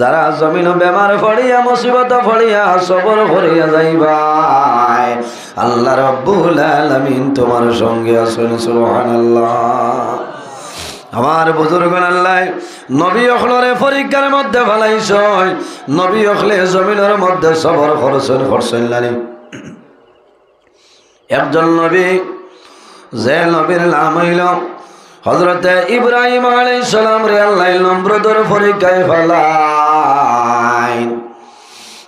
যারা জমিন বেমার ফড়িয়া মুসিবত ফড়িয়া সবর ফড়িয়া যাইবাই আল্লাহ রব্বুল আলামিন তোমার সঙ্গে আছেন, সুবহানাল্লাহ। আমার বুজুর্গ আল্লাহ, নবী অখলরে পরীক্ষার মধ্যে ফেলাইছ নবী অখলে জমিনের মধ্যে সবর করছেন করছেন নানি একজন নবী, যে নবীর নাম হইল হজরতে ইব্রাহিম আলাইহিস সালাম রে আল্লাহ নম্রদর পরীক্ষায় ফেলাই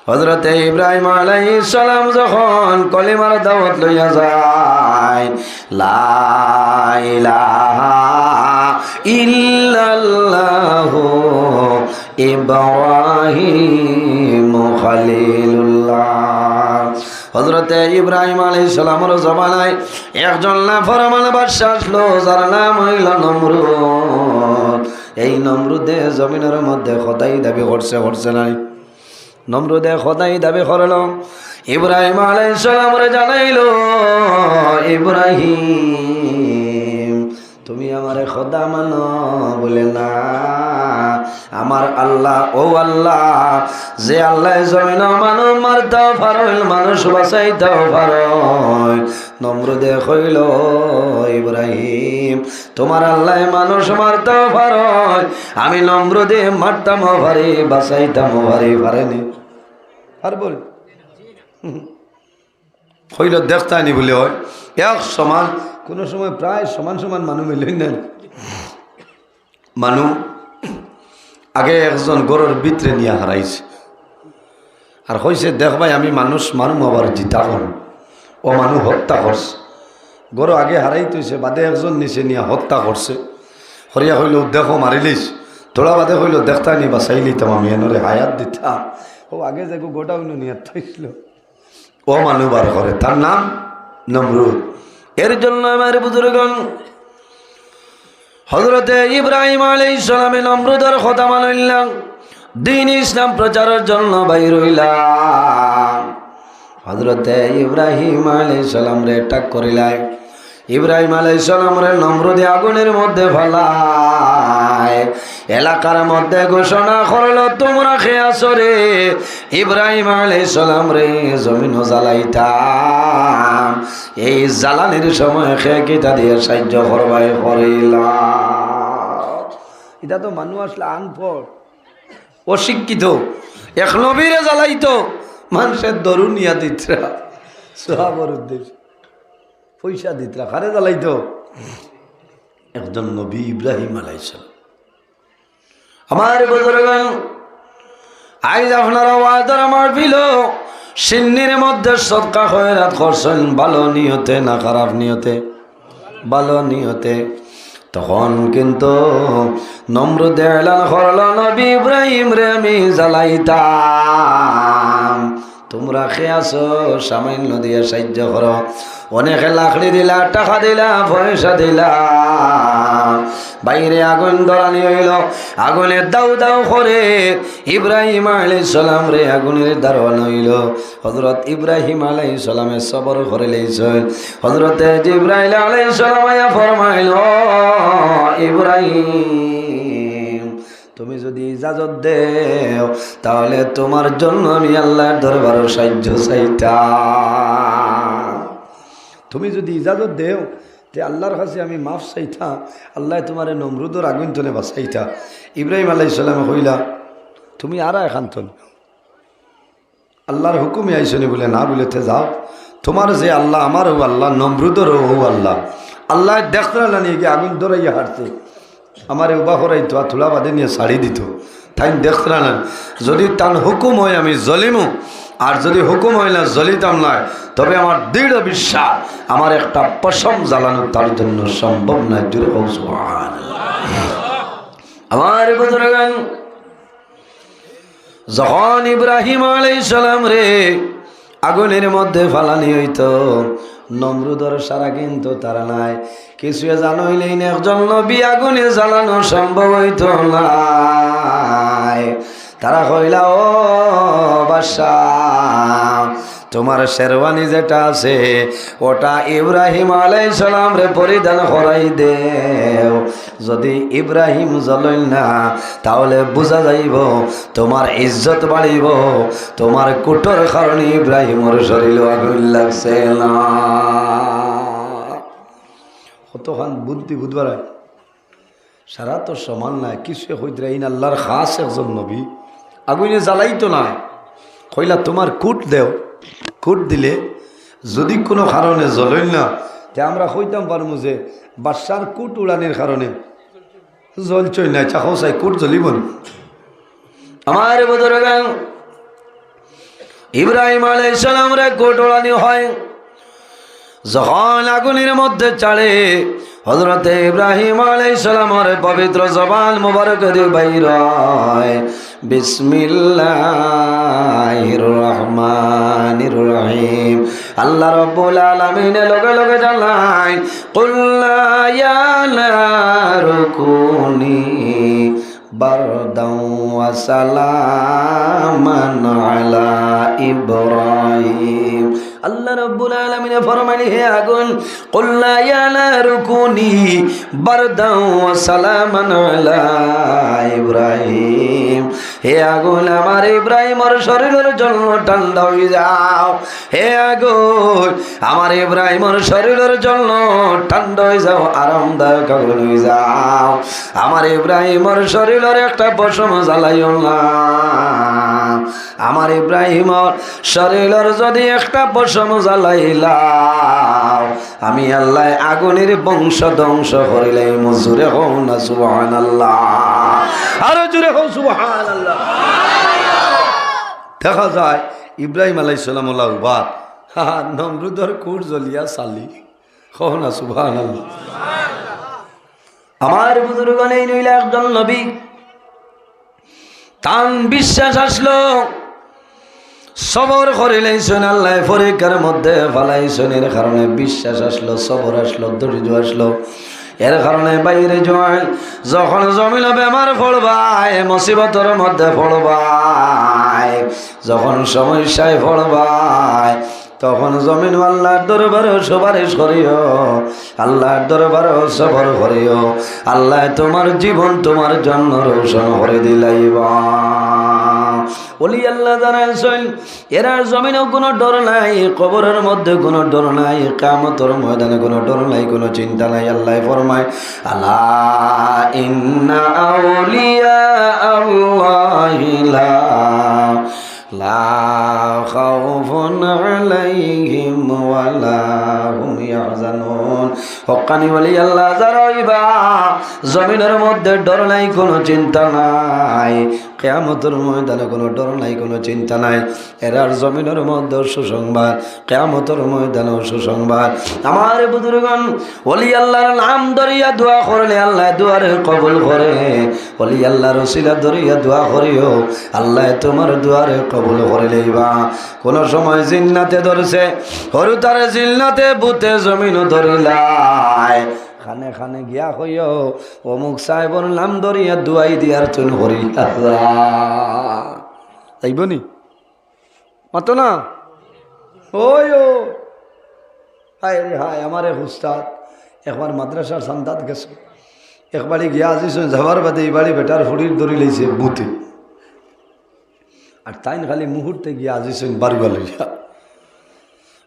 হজরতে ইব্রাহিম আলাইহিস সালাম যখন কলিমার দাওয়াত লইয়া যায়, লা ইলাহা ইল্লাল্লাহু ইব্রাহিম খলিলুল্লাহ। হজরতে ইব্রাহিম আলী সালামর জমানায় একজন লাফরমান বাদশাহ আসলো, যার নাম হইল নমরুদ। এই নমরুদে জমিনের মধ্যে খোদাই দাবি করছে করছে নাই নমরুদে খোদাই দাবি করল, ইব্রাহিম আলাই সালামরে জানাইল, ইব্রাহিম, তুমি আমারে খোদা মানো বলে না। আমার আল্লাহ, ও আল্লাহ, যে আল্লাহ জমিন মানুষ মারতেও পারল মানুষ বাঁচাইতেও পারল নমরুদে কইল ইব্রাহিম, তোমার আল্লাহ মানুষ মারতেও পারল আমি নমরুদে মারতামও পারি বাঁচাইতামও পারি, পারেনি। আর বল। হইল দেখতানি বলে হয়। এক সমান, কোনো সময় প্রায় সমান সমান মানুষ মিলেন না মানুষ আগে একজন গরুর ভিতরে নিয়ে হারাইছে। আর হয়েছে দেখ ভাই, আমি মানুষ মানুষ আবার জিতা হন ও মানুষ হত্যা করছে। গরু আগে হারাই তৈছে বাদে একজন নিচে নিয়ে হত্যা করছে। হরিয়া হইল দেখো মারিলিস। তোরা বাদে হইল দেখতা নি বাসাইলি তাম আমি এনরে হায়াত দিতা। ও আগে যে গোটা হইল নিয়ে থইছিল। ও মানুষ বার করে তার নাম নমরুদ। এর জন্য আমার বুজুর্গণ হজরতে ইব্রাহিম আলী ইসলামে নমরুদের কথা মানলাম দিন ইসলাম প্রচারের জন্য বাই রইলাম হজরতে ইব্রাহিম আলী সালাম রে টাক করিলাই। ইব্রাহিম আলাই সালাম রে নমরুদে আগুনের মধ্যে ফেলায় এলাকার মধ্যে ঘোষণা করল, তোমরা খেয়ে আসো রে? ইব্রাহিম সালাম রে জমিন এই জ্বালানির সময় খেয়ে কিতা দিয়ে সাহায্য করবাই করিলাম এটা তো মানুষ আসলে আনপড় অশিক্ষিত। এক নবীরে জ্বালাইতো মানুষের দরুন ইয়া দিতরা, সোহাবর উদ্দেশ্য। পয়সা দিতরা খারে জ্বালাইতো? একজন নবী ইব্রাহিম আলাইসাল আমার বুজুর্গন আজ আপনারা ওয়াদার আমার ফিল সিন্নির মধ্যে সৎকা হয়ে রাত করছেন, ভালো নিয়তে না খারাপ নিয়তে? ভালো নিয়তে। তখন কিন্তু নম্র দেলান করল, নবী ইব্রাহিম রে আমি জ্বালাইতাম। তোমরা খেয়ে আসো সামান্য দিয়ে সাহায্য করো। অনেকে লাকড়ি দিলা, টাকা দিলা, পয়সা দিলা। বাইরে আগুন ধরানি হইল। আগুনে দাউ দাউ করে ইব্রাহিম আলাই সালাম রে আগুনের দারোয়ান হইল। হজরত ইব্রাহিম আলাই সালামে সবর করে লেইছেন হজরতে ইব্রাহিম আলাই সালাম ফরমাইল ইব্রাহিম তুমি যদি ইজাজত দেও, তাহলে তোমার জন্য আমি আল্লাহর দরবার সাহায্য চাইতাম। তুমি যদি ইজাজত দেও যে আল্লাহর কাছে আমি মাফ চাইতা, আল্লাহ তোমার নমরুদর আগুন তনে বাঁচাইতা। ইব্রাহিম আল্লাহ ইসলামে কইলা, তুমি আর এখান তন? আল্লাহর হুকুমে আইসনি বলে, না বলেতে যাও। তোমার যে আল্লাহ আমার ও আল্লাহ নমরুদর ও আল্লাহ। আল্লাহ দেখতে নিয়ে গিয়ে আগুন ধরাইয়া হাঁটছে। আমার উবা করাইতো, আর থোলা বাদে নিয়ে শাড়ি দিত। তাই দেখতে না, যদি তার হুকুম হয় আমি জলিমু, আর যদি হুকুম হয় না জলিতাম নয় তবে আমার দৃঢ় বিশ্বাস, আমার একটা পশম জ্বালানো তার জন্য সম্ভব নয় জুড়ে আমার যখন ইব্রাহিম আলাইহিস সালাম রে, আগুনের মধ্যে ফালানি হইতো নমরুদর সারা কিন্তু তারা নাই। কিছু জানইলেই একজন নবী আগুনে জ্বালানো সম্ভব হইত নাই। তারা কইলা, ও বাসা তোমার শেরওয়ানি যেটা আছে, ওটা ইব্রাহিম আলাই রে পরিধান করাই দেও। যদি ইব্রাহিম জ্বলইল না, তাহলে বোঝা যাইব, তোমার ইজ্জত বাড়িব, তোমার কুটোর কারণে ইব্রাহিমর শরীর আগুন লাগছে না। কতখান বুদ্ধি বুধবার সারা তো সমান নাই কিছু হইতে ইন আল্লাহর খাস একজন নবী। আগুনে জ্বালাই তো না কইলা তোমার কুট দেও। কুট দিলে যদি কোনো কারণে জ্বলেন না তে আমরা কইতাম পারমু যে বাচ্চার কুট উড়ানির কারণে জ্বলছই নাই চাকো চাই কুট জ্বলিব না। আমার বদর ইব্রাহিম আলাইসালাম রে কুট উড়ানি হয়। যখন আগুনের মধ্যে চাড়ে হজরতে ইব্রাহিম আলাইসালামের পবিত্র জবান মুবারক বাইর বিসমিল্লাহির রহমানির রহিম। আল্লাহ রাব্বুল আলামিন লগে লগে জানাই কুল ইয়া নারকুনি বারদাও ওয়া সালামান আলা ইব্রাহিম। আল্লাহ রব্বুল আলামিন ফরমানি হে আগুন কুল্লা ইয়া নারকুনি বারদাও সালামান আলা ইব্রাহিম। হে আগুন, আমার ইব্রাহিমের শরীরের জন্য ঠান্ডা হয়ে যাও। হে আগুন, আমার ইব্রাহিমের শরীরের জন্য ঠান্ডা হয়ে যাও, আরামদায়ক আগুন হয়ে যাও। আমার ইব্রাহিমের শরীরের একটা পশম জ্বালাইও না। আমার ইব্রাহিমর শরীরের যদি একটা পশম জ্বালাইলাম আমি আল্লাহ আগুনের বংশ ধ্বংস করিলে মজুরে হও না সুবহান আল্লাহ আরও জুড়ে হও সুবহান আল্লাহ দেখা যায় ইব্রাহিম আলাইসালাম উবাদ হা নমরুদর কুর জ্বলিয়া চালি। হও না সুবহান আল্লাহ আমার বুজুর্গণ এই নইলে একজন নবী তান বিশ্বাস আসলো। সবর করিলেছেন আল্লাহ পরীক্ষার মধ্যে ফালাইছেন এর কারণে বিশ্বাস আসলো, সবর আসলো, ধৈর্য আসলো। এর কারণে বাইরে জয়, যখন জমিল বেমার ফলবাই মুসিবতর মধ্যে ফলবাই যখন সমস্যায় ফলবাই তখন জমিন আল্লাহর দরবারে সুপারিশ করিও, আল্লাহর দরবারে সফর করিও। আল্লাহ তোমার জীবন তোমার জন্য রোশন করে দিলাইবা। ওলি আল্লাহ কোনো নাই কোনো নাই কোনো নাই, কোনো চিন্তা নাই, আল্লাহ লা خوف عليهم ولا هم يحزنون। হকানি বলি, আল্লাহ জমিনের মধ্যে ডর নাই, কোনো চিন্তা নাই। কেয়ামতের ময়দানে কোনো ডর নাই, কোনো চিন্তা নাই। এরার জমিনের মধ্যে সুসংবাদ, কেয়ামতের ময়দানে সুসংবাদ। আমার বুজুর্গন ওলি আল্লাহর নাম ধরিয়া দোয়া করলে আল্লাহ দুয়ারে কবুল করে। ওলি আল্লাহর রসিলা ধরিয়া দোয়া করিও, আল্লাহ তোমার দুয়ারে কবুল করে লইবা। কোনো সময় জিন্নাতে ধরছে, হরু তারে জিন্নাতে বুতে জমিন ধরিলাই খানে খানে গিয়া হইও। অমুক সাহেবর নাম ধরিয়া দুয়াই দিয়ার চুন হরি যাইব নি মাত না? ওই ও। হায় রে হায় আমারে হুস্তাদ। একবার মাদ্রাসার সান্তাত গেছে। একবারই গিয়া আসিস যাবার বাদে এই বাড়ি বেটার ফুড়ির ধরি লইছে বুতে। আর তাইন খালি মুহূর্তে গিয়া আসিস বারুয়া লইয়া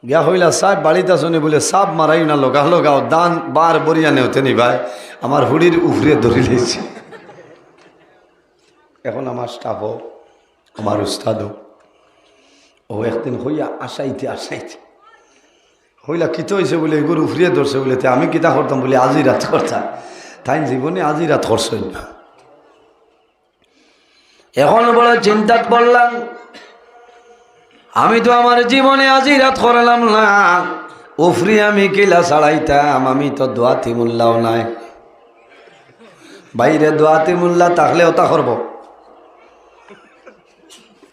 গিয়া হইলা সাহেব বাড়িতে আসনি বলে, সাপ মারাই না লগা লগাও দান বার বরিয়া নেওতে নি ভাই, আমার হুড়ির উফরে ধরি লইছে। এখন আমার স্টাফও আমার উস্তাদও ও একদিন হইয়া আসাইতে আসাইতে হইলা কিত হয়েছে বলে এগুলো উফরিয়ে ধরছে বলে আমি কিতা করতাম? বলে, আজি রাত করতাম। তাই জীবনে আজি রাত করছেন না। এখন বড় চিন্তাত পড়লাম আমি তো আমার জীবনে আজি রাত করলাম না। উফরি আমি কিলা ছাড়াইতাম, আমি তো দোয়াতি মূল্যাও নাই। বাইরে দোয়াতি মূল্যা তাহলে ওটা করব।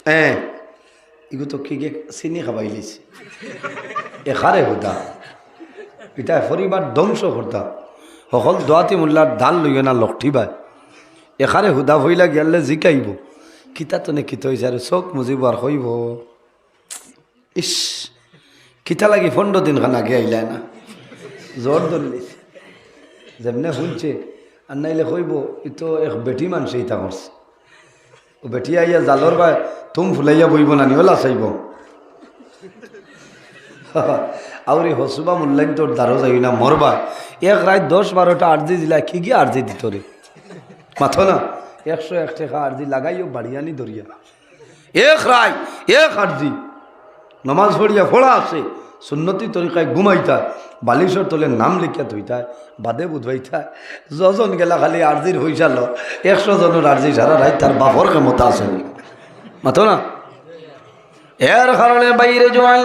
হ্যাঁ এগুলো তো কি চিনি খাবাই লিছে? এখারে হতা এটা পরিবার ধ্বংস করতা সকল দোয়াতি মোল্লার ধান লইয়ে না লক্ষিবাই এখারে হুদা ভইলা গেলে জিকাইব। কিতা তো নে কিত হয়েছে আর চোখ মুজিব আর হইব ইস, কিতা লাগি পনেরো দিন খান আগে আইলাই না? জ্বর ধরলি যেমনে শুনছে আর নাইলে কইব ই তো এক বেটি মানুষ ইতা করছে ও বেটি আইয়া জালর বা তুম ফুলাইয়া বইব না নিওলা চাইব আউরি হসুবা মূল্যায়ন তোর দ্বারো যাই না মরবা এক রাত দশ বারোটা আর্জি দিলা, কি গিয়ে আর্জি দিত রে মাথ না, একশো এক টাকা আর্জি লাগাইও বাড়িয়ানি ধরিয়া এক রায় এক আর্জি নমাজ পড়িয়া ফোড়া আছে সুন্নতি তরিকায় ঘুমাইতা, বালিশর তলে নাম লিখিয়া থইতায় বাদে বুধবাইতা, যজন গেলা খালি আর্জির হইসাল একশো জনের আর্জি সারা রাত তার বাপর ক্ষমতা আছে। মাথো না? এর কারণে বাইরে জোয়ান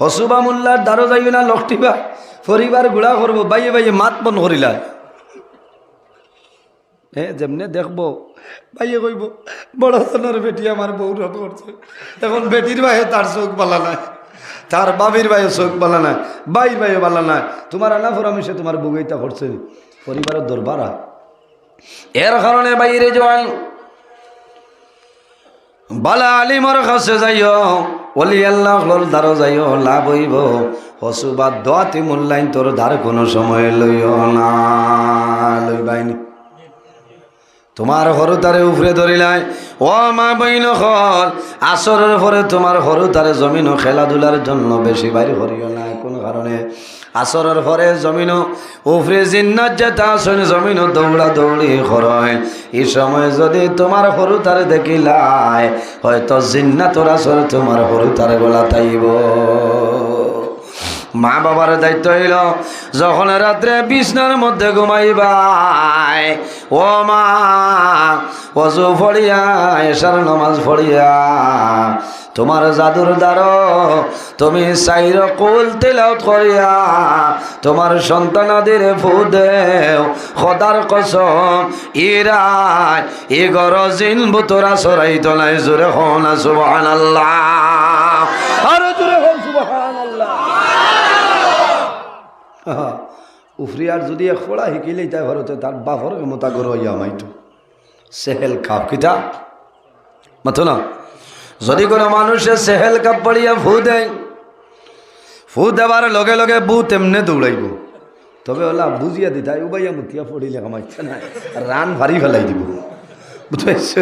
হসুবা মোল্লার দ্বারো যাইবে না লকটিবা, পরিবার গুড়া করব, বাইয়ে বাইয়ে মাত বন করিলা। এ, যেমনে দেখব ভাইয়ে কইব, বড় জনের বেটি আমার বউ রব করছে। এখন বেটির ভাইয়ে তার চোখ বালা নাই, তার বাবির ভাইয়ে চোখ বালা নাই বাইর ভাইয়ে বালা নাই। তোমার আনা ফরামিশে তোমার বউইটা করছে। পরিবারের দরবারা। এর কারণে বাইরে জোয়ান, বালা আলিমর কাছে যাইও অলি আল্লাহর দ্বারো যাইও, লাভ হইব। হসুবাদ দোয়াতি মূল্যায়ন তোর ধার কোনো সময় লইও না লইবাইনি তোমার সৰু তাৰে উফৰে ধৰিলাই অ মা বইন হল আসরের পরে তোমার তাৰে জমিনো খেলা ধুলার জন্য বেশি বাইর করিও না, কোনো কারণে? আসরের পরে জমিনো উফরে জিন্নাত যেটা আসনে জমিনো দৌড়া দৌড়ি করয়। এই সময় যদি তোমার সৰু তারে দেখিলাই হয়তো জিন্নাতর আসর তোমার সৰু তারে বলা তাইব। মা বাবার দায়িত্ব হইল যখন রাত্রে বিছনার মধ্যে ঘুমাইবাই। ও মা, অজু ফড়িয়া এসার নামাজ ফড়িয়া, তোমার জাদুর দ্বার তুমি চাইর কুল তেলাওত করিয়া, তোমার সন্তানাদের ফু দেও। সদার কসম, ইরাই ই গর জিন বুতরা সরাই তোলাই জোরে হন সুবহানাল্লাহ। আর জোরে হন সুবহানাল্লাহ উফরিয়ার যদি এক ফোড়া শিকিলেই তাই ঘরতে তার বাফর ক্ষমতা করো ইয়া মাইতো সেহেল কাপ কিতা মাথো না যদি কোনো মানুষে সেহেল কাপ পড়িয়া ফু দেয় ফু দেবার লগে লগে বু তেমনে দৌড়াইব তবে ওলা বুঝিয়া দিতাই উবাইয়া মুতিয়া পড়িলে কামাইছে না রান ভারী ফেলাই দিব বুঝতে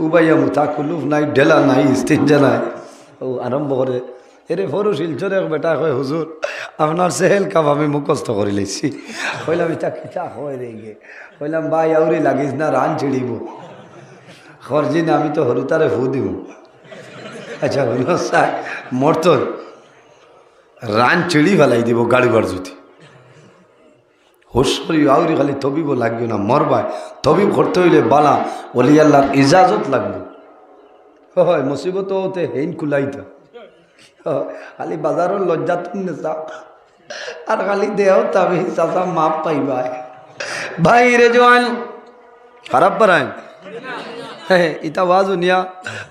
উবাইয়া মুতা কুলুফ নাই ডেলা নাই স্টিঞ্জা নাই ও আরম্ভ করে এরে সৰু শিলচৰে বেটা কয় হুজুৰ আপোনাৰ চেহেল কাপ আমি মুখস্থ কৰি লৈছি। কইলাম ইতা কিতা হয় রে গে? কইলাম বাই আউরি লাগিস না, রান ছিড়িব। খরজিন আমি তো তাৰে ফু দিওঁ আচ্ছা হইল স্যার মরত রান চিড়ি ফেলাই দিব গাড়িবার যদি হুসরি আউরি খালি তবিব লাগবে না মরবায় তবিব করতে হইলে বালা অলি আল্লাহর ইজাজত লাগবে। হয় মুসিবত হতে হেইন কুলাইতা। খালি বাজারের লজ্জা তুমি চাও আর খালি দেহ তবে চাচা মাপ পাইবা ভাই রে জোয়ান খারাপ পারায় হ্যাঁ ইটা ওয়াজ শুনিয়া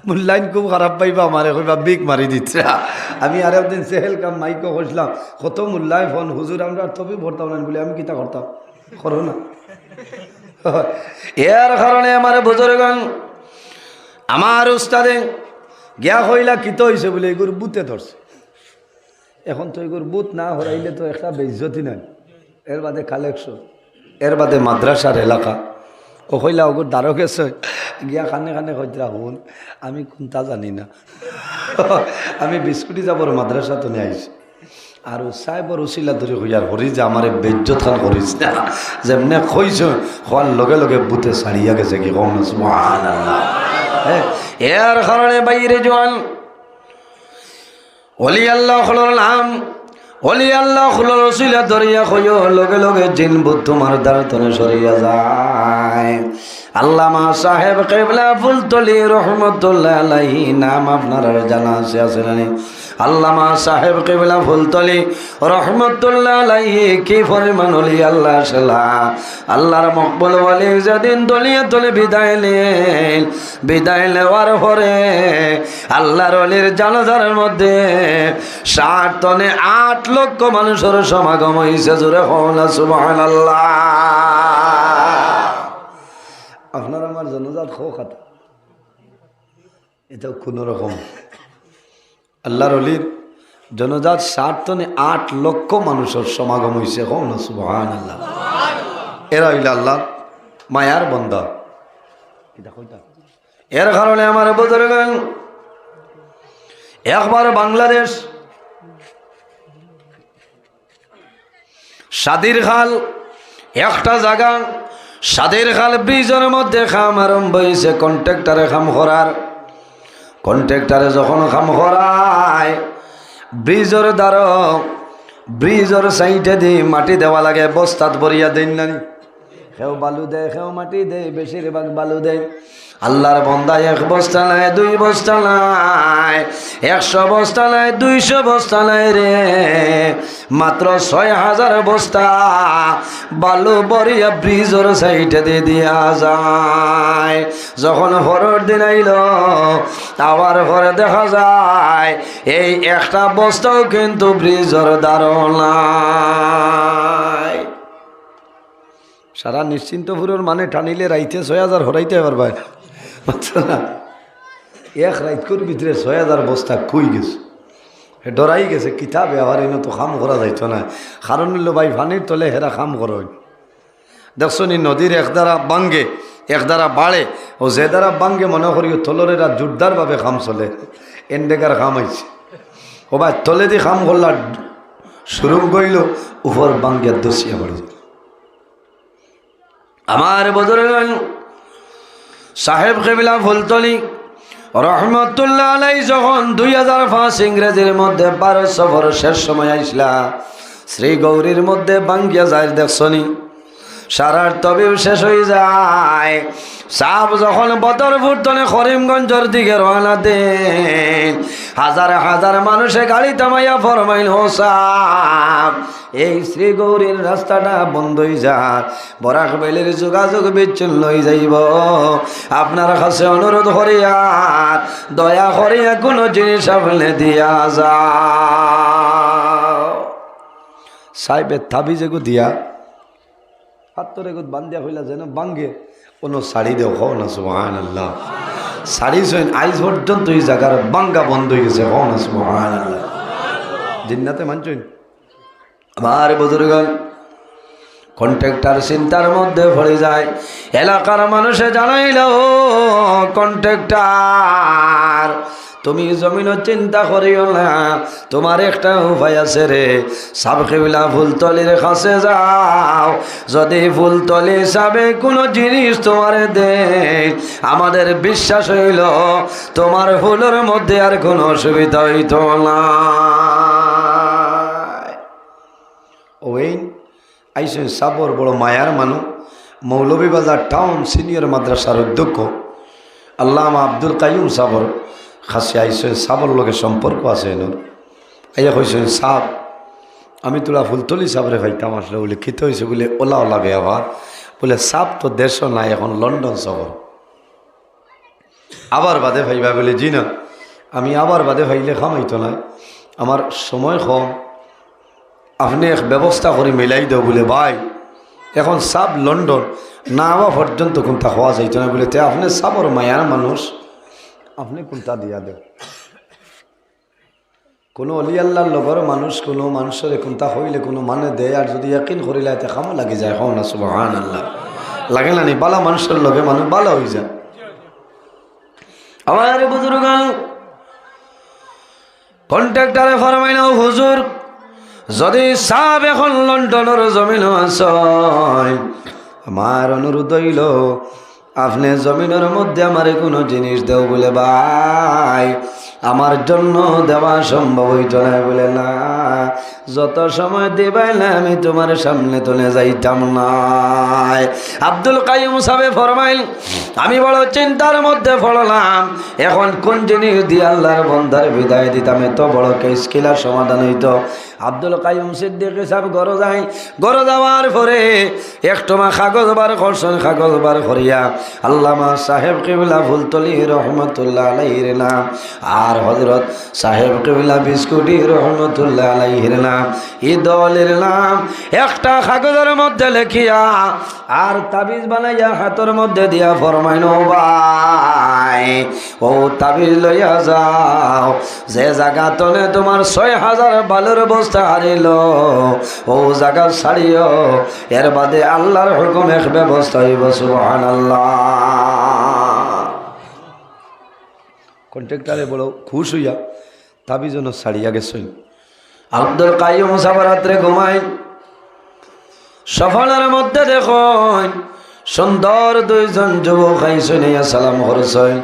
মূল্যায়ন খুব খারাপ পাইবা আমারে কইবা বিক মারি দিচ্ছে আমি আর একদিন সেহেল কাম মাইকো করছিলাম কত মূল্যায় ফোন হুজুর আমরা তবে ভরতাম না বলে, আমি কিতা করতাম করো না। এর কারণে আমার বুজুরগণ আমার উস্তাদে গিয়া হইলা কিত হয়েছে বলে এগুর বুতে ধরছে। এখন তো এগুর বুত না হরাইলে তো একটা বেজ্জতি নাই। এর বাদে কালেকশন এর বাদে মাদ্রাসার এলাকা। ও কইলা ওগুর দ্বারো গেছে গিয়া খানে খানে কইতরা শুন আমি কোনটা জানি না। আমি বিস্কুটি যাবর মাদ্রাসা তো নিয়ে আইছি। আর সাহেবর উচিলা ধরে হইয়ার হরি যে আমার বেজ্জত খান করিস না। যেমনে কইছ হওয়ার লগে লগে বুতে সারিয়া গেছে কি কম সুবহানাল্লাহ। এর কারণে বাইরে জোয়ান। অলি আল্লাহ হলোর নাম, অলি আল্লাহ হলোর রসিলা ধরিয়া হইও লগে লগে জিন বুধ তোমার দ্বারা তনে সরিয়া যায়। আল্লামা সাহেব কেবলা ফুলতলি রহমতুল্লাহ আলাইহি, নাম আপনার জানা আছে নানি আল্লামা সাহেব কেবলা ফুলতলি রহমতুল্লাহ আলাইহি, কি পরিমাণ হলি আল্লাহ সালা আল্লাহর মকবুল বলি যেদিন তলিয়ে তলে বিদায় নেন বিদায় নেওয়ার পরে আল্লাহর অলির জানাজারের মধ্যে ষাট তনে আট লক্ষ মানুষের সমাগম হয়েছে জোরে হন সুবাহ আল্লাহ আপনার আমার জনজাত খাতা এটা কোনো রকম। আল্লাহর অলির জনজাত টনে আট লক্ষ মানুষের সমাগম হয়েছে হোক না সুবহান আল্লাহ এরা হইল আল্লাহ মায়ার বন্ধা। এর কারণে আমার বোঝরে গেল একবার বাংলাদেশ সাদির খাল একটা জায়গা সাদের খাল ব্রিজের মধ্যে খাম আরম্ভ হয়েছে কন্ট্রাক্টারে খাম করার। কন্ট্রাক্টারে যখন খাম করায় ব্রিজর দ্বার ব্রিজর সাইডে দিয়ে মাটি দেওয়া লাগে, বস্তাত ভরিয়া দেন নানি সেও বালু দেয় সেও মাটি দেয় বেশিরভাগ বালু দেয় আল্লাহর বন্দা এক বস্তা নাই, দুই বস্তা নাই, একশো বস্তা নাই, দুইশো বস্তা নাই রে। মাত্র ছয় হাজার বস্তা, বালু বরিয়া ব্রিজের সাইডে দিয়ে দিয়া যায়। যখন হরর দিন আইল, আবার ঘরে দেখা যায়, এই একটা বস্তাও কিন্তু ব্রিজের দাঁড়ায় সারা নিশ্চিন্তপুরের মানে টানিলে রাইতে ছয় হাজার হরাইতে পারবা বুঝছ না এক রাইতকুর ভিতরে ছয় হাজার বস্তা খুই গেছে? ডরাই গেছে, কিতাব আবার এনে তো খাম করা যাইত না। কারণ হইল ভাই পানির তলে হেরা খাম করো দেখছ নি, নদীর একদারা বাঙ্গে একদারা বাড়ে, ও যে দ্বারা বাঙ্গে মনে করি তলরেরা জোরদারভাবে খাম চলে। এন্ডেকার খাম আইছে ও ভাই তলে দিয়ে খাম করলা শুরু করিল উপর বাঙ্গে দোষিয়া পড়ে আমার বদরে সাহেব কেবিলা ফুলতলি। রহমতুল্লাহ আলাই যখন দুই হাজার পাঁচ ইংরেজির মধ্যে বারো সফর শেষ সময় আইসলা, শ্রী গৌরীর মধ্যে বাঙ্গিয়া যায় দেখছনি। সারার তবে শেষ হয়ে যায়। সাপ যখন বদর ফুটতনে করিমগঞ্জের দিকে রওনা দেন, হাজার হাজার মানুষে গাড়ি থামাইয়া ফরমাইল হো সাপ এই শ্রী গৌরীর রাস্তাটা বন্ধ হয়ে যায় বরাক বেলের যোগাযোগ বিচ্ছিন্ন হয়ে যাইব। আপনার কাছে অনুরোধ করিয়া, দয়া করিয়া কোনো জিনিস আপনি দিয়া যা সাহেবের থাবি যেগু দিয়া হাতরে গুত বান্ধিয়া হইলা যেন বাঙ্গে, কোনো শাড়ি দেও হও না সুহান আল্লাহ শাড়ি সইন আইজ পর্যন্ত এই জায়গার বাঙ্গা বন্ধ হয়ে গেছে হও না সুহান আল্লাহ জিন্নাতে মানছইন আমার বুজুর্গন কন্ট্রাক্টার চিন্তার মধ্যে পড়ে যায়। এলাকার মানুষে জানাইল কন্ট্রাক্টার তুমি জমিন চিন্তা করিও না, তোমার একটা উপায় আছে রে। সাবকেবিলা ফুলতলির কাছে যাও, যদি ফুলতলি সাবে কোনো জিনিস তোমার দে আমাদের বিশ্বাস হইল, তোমার ফুলের মধ্যে আর কোনো অসুবিধা হইত না। ওয়েন আইসেন সাবর বড় মায়ার মানু মৌলভীবাজার টাউন সিনিয়র মাদ্রাসার অধ্যক্ষ আল্লামা আব্দুল কাইম সাবর, খাসি আইসেন সাবর লগে সম্পর্ক আছে এনোর। আইয়া কইসেন, সাব, আমি তোলা ফুলতলি সাবরে ভাইতাম আসলে বলে খিতে হয়েছে বলে ওলা ওলা ব্যবহার বলে সাপ তো দেশও নাই, এখন লন্ডন শহর আবার বাদে ভাইবা বলে জি না আমি আবার বাদে ভাইলে খামাইতো না আমার সময় কম আপনি এক ব্যবস্থা করে মিলাই দেও বলে, ভাই, এখন সাব লন্ডন, না আবার পর্যন্ত কোনটা হওয়া যাইতো না। বলে, তে আপনি সাবর মায়ার মানুষ, আপনি কোনটা দিয়া দেও কোনো অলি আল্লাহর লগর মানুষ, কোনো মানুষের কোনটা হইলে কোনো মানে দেয়, আর যদি ইয়াকিন করিলে এতে খামো লাগি যায় হও না সুবাহান আল্লাহ লাগে না নি, বালা মানুষের লগে মানুষ বালা হয়ে যায়। আমার বুজুর্গ, কন্ট্রাক্টারে ফরমাই নাও হুজুর যদি সাব এখন লন্ডনের জমিন আমার অনুরোধ হইল, আপনি জমিনের মধ্যে আমার কোনো জিনিস দেও বলে ভাই। আমার জন্য দেওয়া সম্ভব হইত না, বলে না। যত সময় দিবাই না, আমি তোমার সামনে তুলে যাইতাম না। আব্দুল কাইম সাহেব ফরমাইল, আমি বড় চিন্তার মধ্যে পড়লাম। এখন কোন জিনিস দিয়ে আল্লাহর বন্ধার বিদায় দিতাম, এত বড় কেসকিলার সমাধান হইতো। আব্দুল কাইম সিদ্দিক সাহেব গর যাই গর যাওয়ার পরে একটমা কাগজ বার করছেন, কাগজ বার করিয়া আল্লামা সাহেব কেবিলা ফুলতলি রহমতুল্লাহ আলাইহির নাম। আর হজরত সাহেব কেবিলা বিস্কুটি রহমতুল্লাহ আলাইহির নাম। এই দলের নাম। একটা কাগজের মধ্যে লেখিয়া আর তাবিজ বানাইয়া হাতের মধ্যে দিয়া ফরমাইন, ভাই, ও তাবিজ লইয়া যাও। যে জায়গা তনে তোমার ছয় হাজার বালুর বস্তা হারিল, ও জায়গা ছাড়িও। এর বাদে আল্লাহর হুকুম এক ব্যবস্থা হইব সুবহান আল্লাহ কন্ট্রাক্টারে বড় খুশ হইয়া তাবি যেন ছাড়িয়া গেছই আব্দুল কাইম সাবারাত্রে ঘুমাই সফলের মধ্যে দেখুন সুন্দর দুইজন যুবক আইসনে সালাম করছেন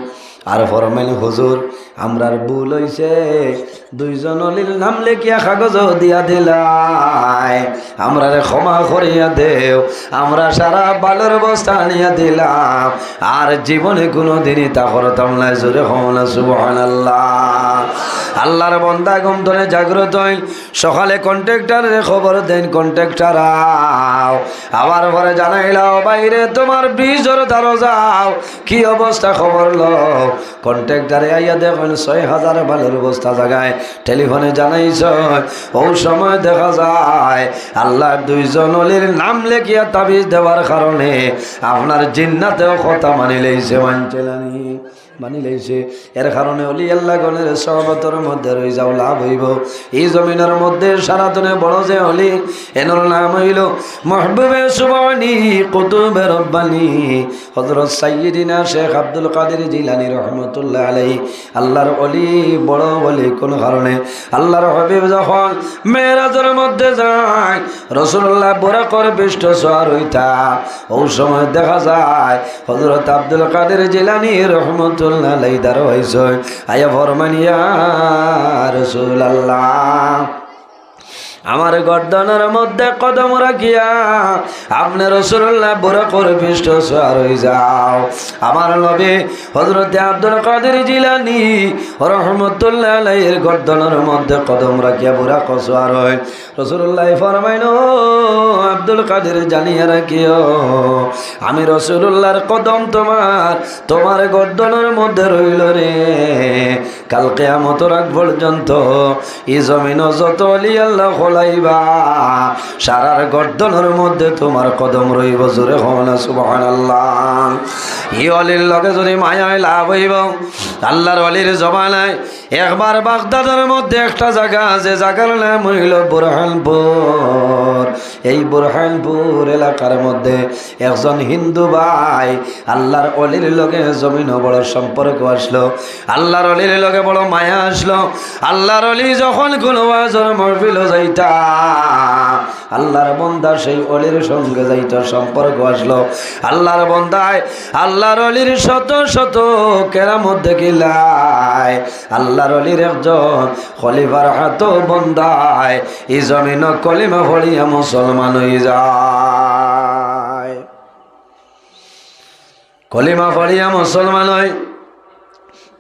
আর ফরমেন হুজুর আমরার ভুল হইছে। দুইজন অলির নাম লেখিয়া কাগজ দিয়া দিলাই। আমরারে ক্ষমা করিয়া দেও। আমরা সারা বালুর বস্তা আনিয়া দিলাম। আর জীবনে কোনো দিনই তা করতাম না, জোরে হমনা সুবহান আল্লাহ আল্লাহর বন্দা গম ধরে জাগ্রত হইল। সকালে কন্ট্রাক্টারের খবর দেন, কন্ট্রাক্টার আও। আবার পরে জানাইলাও বাইরে, তোমার ব্রিজর দ্বারো যাও কি অবস্থা খবর লও কন্ট্রাক্টারে আইয়া দেখুন ছয় হাজার বালের অবস্থা জাগায়। টেলিফোনে জানাইছ, ও সময় দেখা যায়, আল্লাহ দুইজন অলির নাম লেখিয়া তাবিজ দেওয়ার কারণে আপনার জিন্নাতেও কথা মানি লইছে মানচেলানি মানি লইছে এর কারণে অলি আল্লাহ গণের সহবতর মধ্যে রয়ে যাও, লাভ হইব। এই জমিনের মধ্যে সারাতনে বড় যে অলি এনর নাম হইল মহবুবে সুবানি কুতুবে রব্বানি। হজরত সাইয়িদিনা শেখ আব্দুল কাদের জিলানি রহমতুল্লাহ আলাই আল্লাহর অলি বড় বলি কোন কারণে। আল্লাহর হবিব যখন মেয়েরাজের মধ্যে যায় রসুল্লাহ বড় করে বিষ্ট সোয়ার হইতা ও সময় দেখা যায় হজরত আব্দুল কাদের জিলানি রহমতুল্লাহ আলাই দার হয়েছ আয়া ফরমানিয়া রসুল আল্লাহ। আমার গর্দনের মধ্যে কদম রাখিয়া আপনি রসুল্লাহ বুড়ো করে পৃষ্ঠ সোয়ার হয়ে যাও। আমার নবী হজরত আব্দুল কাদের জিলানি রহমতুল্লাহ আলাইয়ের গর্দনের মধ্যে কদম রাখিয়া বুড়া কসোয়ার হয় রসুল্লাহ ফরমাইন আব্দুল কাদের জানিয়া রাখিও, আমি রসুল্লাহর কদম তোমার তোমার গর্দনের মধ্যে রইল রে। কালকে আমত রাখ পর্যন্ত ই জমিন যত আল্লাহ খোলাইবা সারার গর্দনের মধ্যে তোমার কদম রইব জোরে হনা সুবহান আল্লাহ লগে যদি মায়ায় লাভ হইব, আল্লাহর অলির জমানায় একবার বাগদাদের মধ্যে একটা জায়গা আছে, জায়গার নাম হইল বুরহানপুর। এই বুরহানপুর এলাকার মধ্যে একজন হিন্দু ভাই আল্লাহর অলির লগে জমিন বড় সম্পর্ক আসলো, আল্লাহর অলির লগে বড় মায়া আসলো। আল্লাহর অলি যখন কোনো আজর মরবিল যাইতা আল্লাহর বন্দা সেই অলির সঙ্গে যাইত সম্পর্ক আসলো। আল্লাহর বন্দায়, আল্লাহর অলির শত শত কেরামত দেখিলাই আল্লাহর অলির একজন খলিফার হাত বন্দায় এই জমিন কলিমা ভরিয়া মুসলমান হয়ে যায়। কলিমা ভরিয়া মুসলমান হয়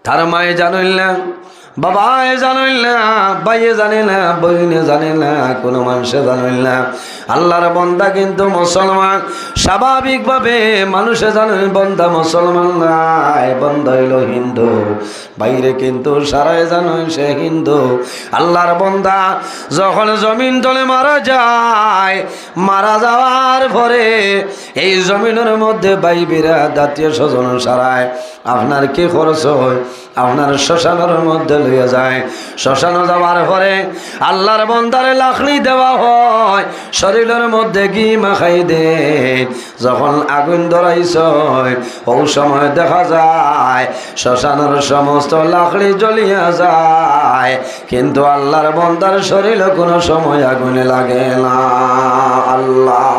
তার মায়ে জানিল না বাবায় জানিল না বাইয়ে জানে না, বইনে জানে না, কোনো মানুষে জানিল না। আল্লাহর বন্দা কিন্তু মুসলমান। স্বাভাবিকভাবে মানুষে জানেন বন্দা মুসলমান নাই বন্দা হইল হিন্দু। বাইরে কিন্তু সারাই জানেন সে হিন্দু। আল্লাহর বন্দা যখন জমিন তলে মারা যায়, মারা যাওয়ার পরে এই জমিনের মধ্যে বাইবিরা জাতীয় স্বজন সারায়, আপনার কি খরচ হয়? আপনার শ্মশানের মধ্যে লইয়া যায়। শ্মশানে যাওয়ার পরে আল্লাহর বন্দারে লাখড়ি দেওয়া হয়। শরীরের মধ্যে ঘি মাখাই দে। যখন আগুন ধরাইছ, ও সময় দেখা যায়, শ্মশানের সমস্ত লাখড়ি জ্বলিয়া যায়। কিন্তু আল্লাহর বন্দার শরীরে কোনো সময় আগুনে লাগে না। আল্লাহ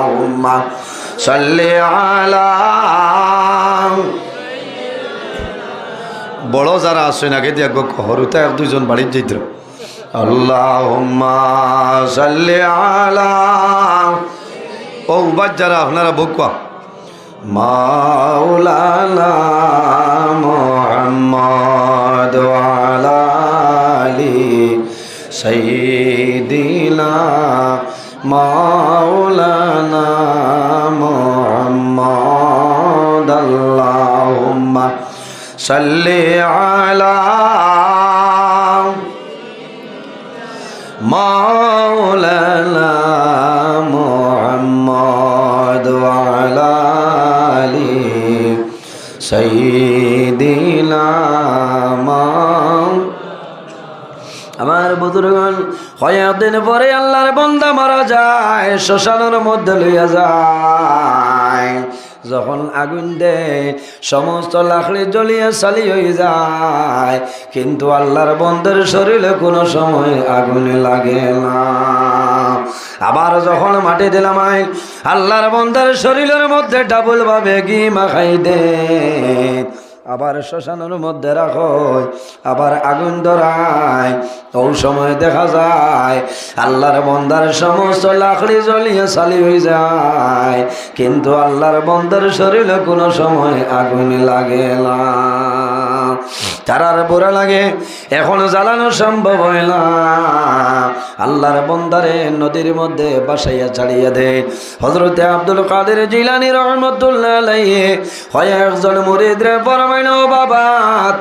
সাল্লি আলা বড় যারা আসেন আগে দিয়া হরুতে এক দুইজন বাড়ির যাইত আল্লাহ যারা, আপনারা বকুয়া মাওলানা মোহাম্মদ আলা আলি সাইয়্যিদিনা মাওলানা মোহাম্মদ, আল্লাহুম্মা সাল্লি আলা মাওলানা মোহাম্মদ আলা আলি سيدنا আমার বুজুর্গন কয়েকদিন পরে আল্লাহর বন্দা মারা যায় শ্মশানের মধ্যে লইয়া যায় যখন আগুন দেয়, সমস্ত লাখড়ি জ্বলিয়ে চালি হয়ে যায়। কিন্তু আল্লাহর বন্ধের শরীরে কোনো সময় আগুনে লাগে না। আবার যখন মাটি দিলাম আল্লাহর বন্ধের শরীরের মধ্যে ডাবল ভাবে গি মাখাই দে আবার শ্মশানের মধ্যে রাখো আবার আগুন ধরায়। ওই সময় দেখা যায়, আল্লাহর বন্দার সমস্ত লাকড়ি জ্বলিয়ে সালি হয়ে যায়। কিন্তু আল্লাহর বন্দার শরীরে কোনো সময় আগুন লাগে না। তারার বুড়া লাগে, এখনও জ্বালানো সম্ভব হয় না। আল্লাহর বন্দারে নদীর মধ্যে বাসাইয়া ছাড়িয়ে দে। হজরতে আব্দুল কাদের জিলানি রহমতুল্লাহ হয় একজন মুরিদরে ফরমাইল "ও বাবা,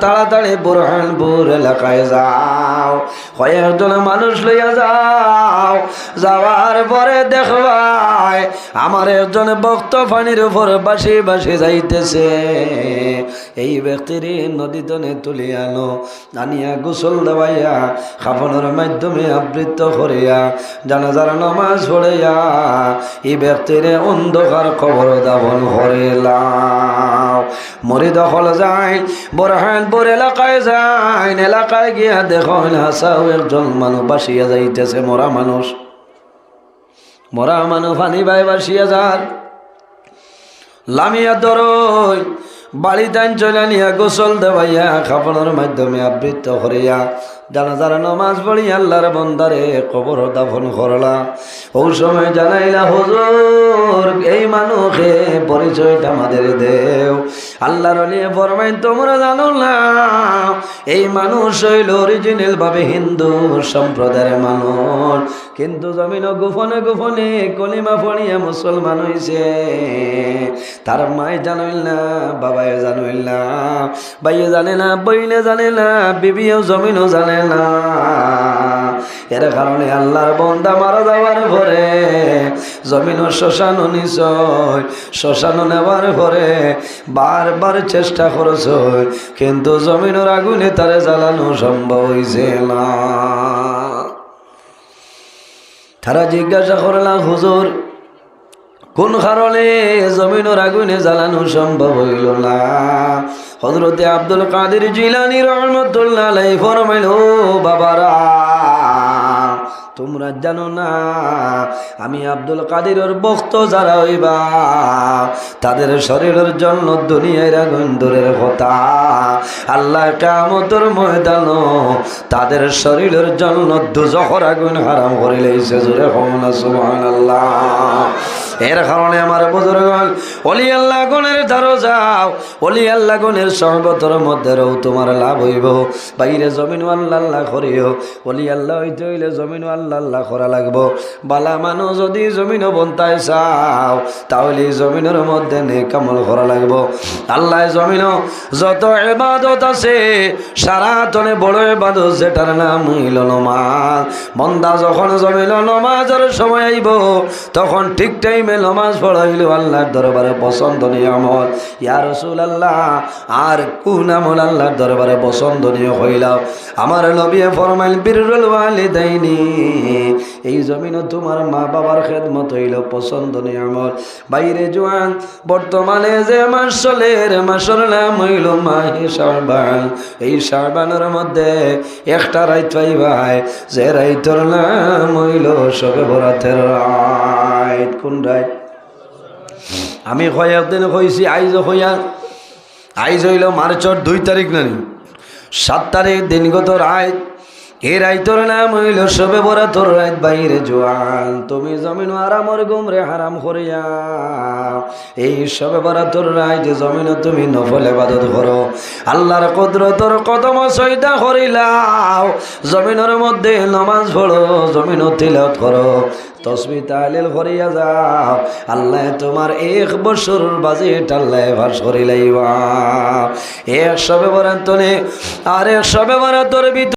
তাড়াতাড়ি বুরহানপুর এলাকায় যাও। হয় একজন মানুষ লইয়া যাও, যাওয়ার পরে দেখবাই আমার একজন ভক্ত পানির উপর বাসি বাসি যাইতেছে। এই ব্যক্তির নদী তনে তুলি আনো, আনিয়া গোসল দেওয়াইয়া, খাফনের মাধ্যমে আবৃত্ত করিয়া, জানাজার নমাজ পড়িয়া, এই ব্যক্তির অন্ধকার খবর দাবন হরিলাম মরি দখল যায় বরহানপুর এলাকায় যায়, এলাকায় গিয়া দেখো হাসাও একজন মানুষ বাসিয়া যাইতেছে মরা মানুষ। মরা মানু ফানি ভাই বাসিয়া যার লামিয়া দরই বাড়ি টাইন চলে নিয়া গোসল দেওয়াইয়া খাপড়ের মাধ্যমে আবৃত্ত করিয়া জানাজার নমাজ পড়ি, আল্লাহর বন্দারে কবর দাফন করলা ওই সময় জানাইলা, হুজুর, এই মানুষে পরিচয়টা আমাদের দেও। আল্লাহর নিয়ে ফরমাইন, তোমরা জানো না, এই মানুষ হইল অরিজিনাল ভাবে হিন্দু সম্প্রদায়ের মানুষ। কিন্তু জমিন গোপনে গোপনে কলিমা পড়িয়া মুসলমান হইছে। তার মায় জানইল না বাবায় জানইল না বাইয়ে জানে না বইনে জানে না, বিবিও জমিনও জানে না। এর কারণে আল্লাহর বন্দা মারা যাওয়ার পরে জমিন শ্মশান নিশ্চয় শ্মশান নেওয়ার পরে বারবার চেষ্টা করছ, কিন্তু জমিনের আগুনে তারে জ্বালানো সম্ভব হয়েছে না। তারা জিজ্ঞাসা করলাম, হুজুর কোন কারণে জমিনের আগুনে জ্বালানো সম্ভব হইল না? হজরতে আব্দুল কাদের জিলানি রহমতুল্লাহ ফরমাইল বাবারা তোমরা জানো না, আমি আব্দুল কাদিরের ভক্ত যারা হইবা, তাদের শরীরের জন্য দুনিয়ার আগুন দূরের কথা। আল্লাহ কামতর ময়দান তাদের শরীরের জন্য দুজখর আগুন হারাম করে লেগেছে জোরে হমনা সুবহান আল্লাহ এর কারণে আমার বুজুর্গন অলি আল্লাহ গুণের ধারো যাও অলি আল্লাহ গুণের সর্বতর মধ্যে রও তোমার লাভ হইব। বাইরে জমিন আল্লাহ আল্লাহ করিও, অলি আল্লাহ হইতে হইলে জমিন আল্লাহ আল্লাহ করা লাগবো। বালা মানুষ যদি জমিনও বন্তায় চাও, তাহলে জমিনের মধ্যে নে কামল করা লাগবো। আল্লাহ জমিনও যত এবাদত আছে, সারা তনে বড় এবাদত যেটার নাম হইল নমাজ। বন্দা যখন জমিল নমাজের সময় আইব, তখন ঠিক টাইমে নমাজ পড়াইল আল্লাহর দরবারে পছন্দনীয় আমল। ইয়া রসুল আল্লাহ আর কোন আমল আল্লাহর দরবারে পছন্দনীয় হইলাও আমার নবী ফরমাইল, বীরুল ওয়ালিদাইনি। এই জমিন তোমার মা বাবার খেদমত হইল পছন্দনীয় আমল বাইরে জোয়ান, বর্তমানে যে মাস চলের মাসের নাম হইল মাহি সারবান এই সারবানের মধ্যে একটা রাইত পাইবাই যে রাইতর নাম হইল সবে বরাতের রাইত। কোন রাইত? আমি কয়েকদিন কইছি, আইজ হইয়া আইজ হইল মার্চর দুই তারিখ নানি। সাত তারিখ দিনগত রায় এ রাইতর নাম হইল সবে বরা তোর রাত বাইরে জোয়ান। তুমি জমিন আরামর গুমরে হারাম করিয়া। এই সবে বরা তোর রায় যে জমিন তুমি নফল এবাদত করো। আল্লাহর কদরতর কদম সৈদা করিলাও। জমিনের মধ্যে নমাজ পড়ো, জমিন তিলত করো। তসমি তাহলিল করিয়া যাও। আল্লাহ তোমার এক বছর বাজেট আল্লাহ ভাস করিলাইবা। এক সবে বরান্তনে আর এক সবে বরাতর ভিতর